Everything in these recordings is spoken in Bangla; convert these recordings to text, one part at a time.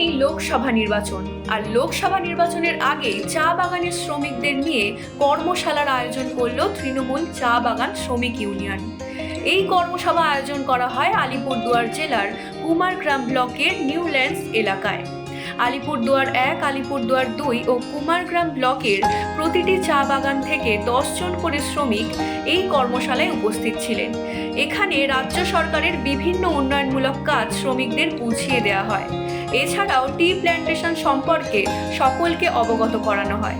সামনেই লোকসভা নির্বাচন। আর লোকসভা নির্বাচনের আগে চা বাগানের শ্রমিকদের নিয়ে কর্মশালার আয়োজন করল তৃণমূল চা বাগান শ্রমিক ইউনিয়ন। এই কর্মসভা আয়োজন করা হয় আলিপুরদুয়ার জেলার কুমারগ্রাম ব্লকের নিউল্যান্ডস এলাকায়। আলিপুরদুয়ার এক, আলিপুরদুয়ার দুই ও কুমারগ্রাম ব্লকের প্রতিটি চা বাগান থেকে দশজন করে শ্রমিক এই কর্মশালায় উপস্থিত ছিলেন। এখানে রাজ্য সরকারের বিভিন্ন উন্নয়নমূলক কাজ শ্রমিকদের বুঝিয়ে দেওয়া হয়। এছাড়াও টি প্ল্যান্টেশন সম্পর্কে সকলকে অবগত করানো হয়।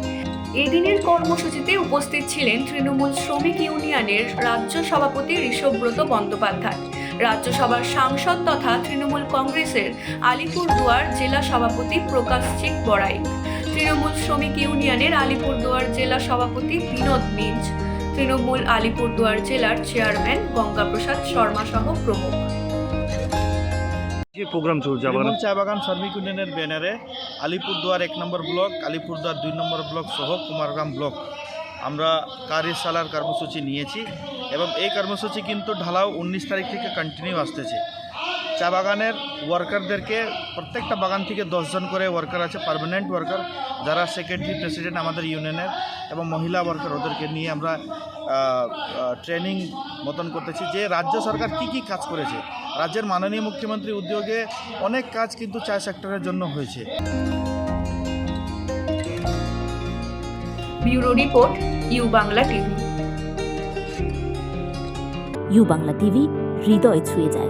এদিনের কর্মসূচিতে উপস্থিত ছিলেন তৃণমূল শ্রমিক ইউনিয়নের রাজ্য সভাপতি ঋষভব্রত বন্দ্যোপাধ্যায় রাজ্যসভার সাংসদ তথা তৃণমূল কংগ্রেসের আলিপুরদুয়ার জেলা সভাপতি প্রকাশ চিক বড়াই, তৃণমূল শ্রমিক ইউনিয়নের আলিপুরদুয়ার জেলা সভাপতি বিনোদ মিঞ্জ তৃণমূল আলিপুরদুয়ার জেলার চেয়ারম্যান গঙ্গাপ্রসাদ শর্মা সহ প্রমুখ। যে প্রোগ্রাম চলছে আবার? চা বাগান শ্রমিক ইউনিয়নের ব্যানারে আলিপুরদুয়ার এক নম্বর ব্লক, আলিপুরদুয়ার দুই নম্বর ব্লক সহ কুমারগ্রাম ব্লক। আমরা কার্যশালার কর্মসূচি নিয়েছি এবং এই কর্মসূচি কিন্তু ঢালাও উনিশ তারিখ থেকে কন্টিনিউ আসতেছে। চা বাগানের ওয়ার্কারদেরকে প্রত্যেকটা বাগান থেকে দশজন করে ওয়ার্কার আছে পার্মানেন্ট ওয়ার্কার যারা সেক্রেটারি প্রেসিডেন্ট আমাদের ইউনিয়নের এবং মহিলা ওয়ার্কার ওদেরকে নিয়ে আমরা ট্রেনিং মতন করতেছি যে রাজ্য সরকার কি কি কাজ করেছে। রাজ্যের মাননীয় মুখ্যমন্ত্রী উদ্যোগে অনেক কাজ কিন্তু চা সেক্টরের জন্য হয়েছে। Bureau report U Bangla TV. U Bangla TV হৃদয় ছুঁয়ে যায়।